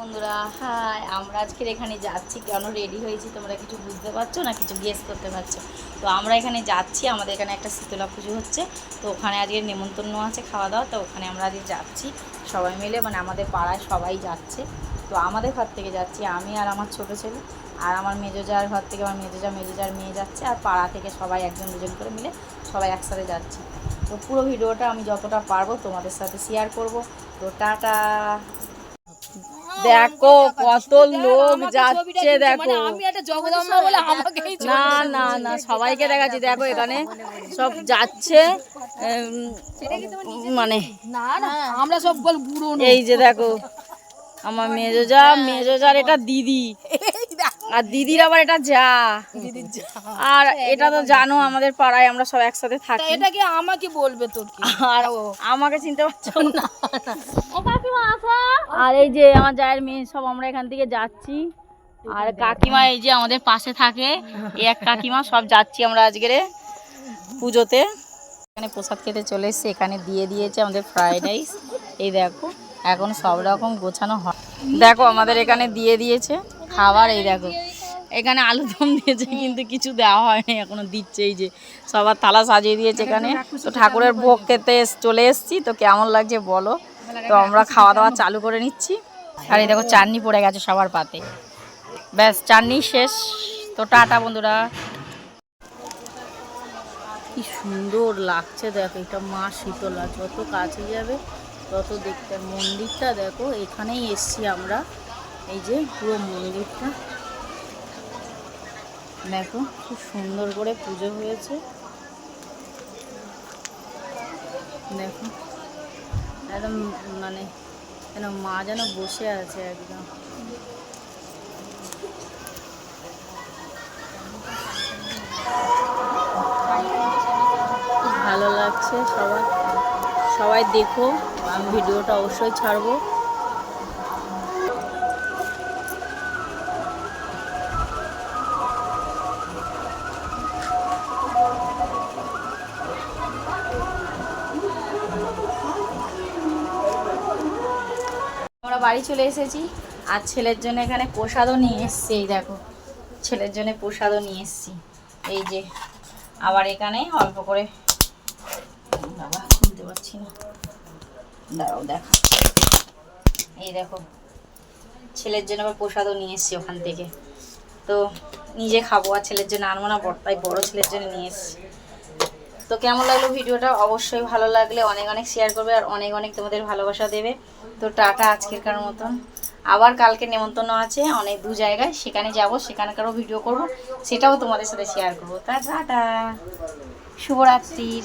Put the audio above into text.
বন্ধুরা, হাই, আমরা আজকের এখানে যাচ্ছি। কেন রেডি হয়েছি? তোমরা কিছু বুঝতে পারছ না কিছু গেস করতে পারছ? তো আমরা এখানে যাচ্ছি, আমাদের এখানে একটা শীতলা পুজো হচ্ছে। তো ওখানে আজকে নেমন্তন্ন আছে খাওয়া দাওয়া তো ওখানে আমরা আজকে যাচ্ছি সবাই মিলে মানে আমাদের পাড়ায় সবাই যাচ্ছে। তো আমাদের ঘর থেকে যাচ্ছি, আমি আর আমার ছোট ছেলে আর আমার মেজো যার ঘর থেকে, আমার মেজো যা, মেজো যার মেয়ে যাচ্ছে আর পাড়া থেকে সবাই একজন দুজন করে মিলে সবাই একসাথে যাচ্ছি। তো পুরো ভিডিওটা আমি যতটা পারব তোমাদের সাথে শেয়ার করব। তো টাটা! দেখো কত লোক যাচ্ছে, দেখো। না না না, সবাইকে দেখাচ্ছি, দেখো এখানে সব যাচ্ছে মানে আমরা সব এই যে দেখো, আমার মেজোজা, মেজোজার এটা দিদি। আর দিদির আবার এটা যা। আর এটা তো জানো আমাদের পাড়ায় আমরা সব একসাথে থাকি। এটাকে আমাকে বলবে তোর কি? আর আমাকে চিনতে পারছ না। আর এই যে আমার জায়ের মেয়ে সব আমরা এখান থেকে যাচ্ছি। আর কাকিমা এই যে আমাদের পাশে থাকে। এই এক কাকিমা সব যাচ্ছি আমরা আজকেরে পুজোতে। এখানে প্রসাদ খেতে চলে এসেছে এখানে দিয়ে দিয়েছে আমাদের ফ্রাইড রাইস এই দেখো এখন সব রকম গোছানো হয়। দেখো আমাদের এখানে দিয়ে দিয়েছে। খাবার এই দেখো। এখানে আলু দম দিয়েছে কিন্তু কিছু দেওয়া হয়নি এখনও দিচ্ছে এই যে। সবার থালা সাজিয়ে দিয়েছে এখানে। তো ঠাকুরের ভোগ খেতে চলে এসেছি তো কেমন লাগছে বলো? তো আমরা খাওয়া দাওয়া চালু করে নিচ্ছি। আর এই দেখো চাটনি পড়ে গেছে সবার পাতে। ব্যাস চাটনি শেষ। তো টাটা বন্ধুরা। কি সুন্দর লাগছে দেখো এটা মা শীতলা। যত কাছে যাবে তত দেখতে মন্দিরটা দেখো এখানেই এসছি আমরা। এই যে পুরো মন্দিরটা। দেখো, খুব সুন্দর করে পুজো হয়েছে। দেখো, একদম মানে যেন মা যেন বসে আছে একদম। খুব ভালো লাগছে সবাই সবাই দেখো, আমি ভিডিওটা অবশ্যই ছাড়বো। আমরা বাড়ি চলে এসেছি। আর ছেলের জন্য এখানে প্রসাদও নিয়ে এসছি, এই দেখো। ছেলের জন্য প্রসাদও নিয়ে এসছি। এই যে, আবার এখানে অল্প করে বাবা, খুলতে পারছি না। দাঁড়াও, দেখো। এই দেখো, ছেলের জন্য আবার প্রসাদও নিয়ে এসছি ওখান থেকে। তো নিজে খাব, আর ছেলের জন্য আনব না বড় তাই বড়ো ছেলের জন্য নিয়ে এসছি। তো কেমন লাগল ভিডিওটা? অবশ্যই ভালো লাগলে অনেক অনেক শেয়ার করবে আর অনেক অনেক তোমাদের ভালোবাসা দেবে। তো টাটা আজকেরকার মতন। আবার কালকে নেমন্তন্ন আছে, অনেক দু জায়গায়। সেখানে যাব, সেখানকারও ভিডিও করব, সেটাও তোমাদের সাথে শেয়ার করব। তা টাটা শুভরাত্রির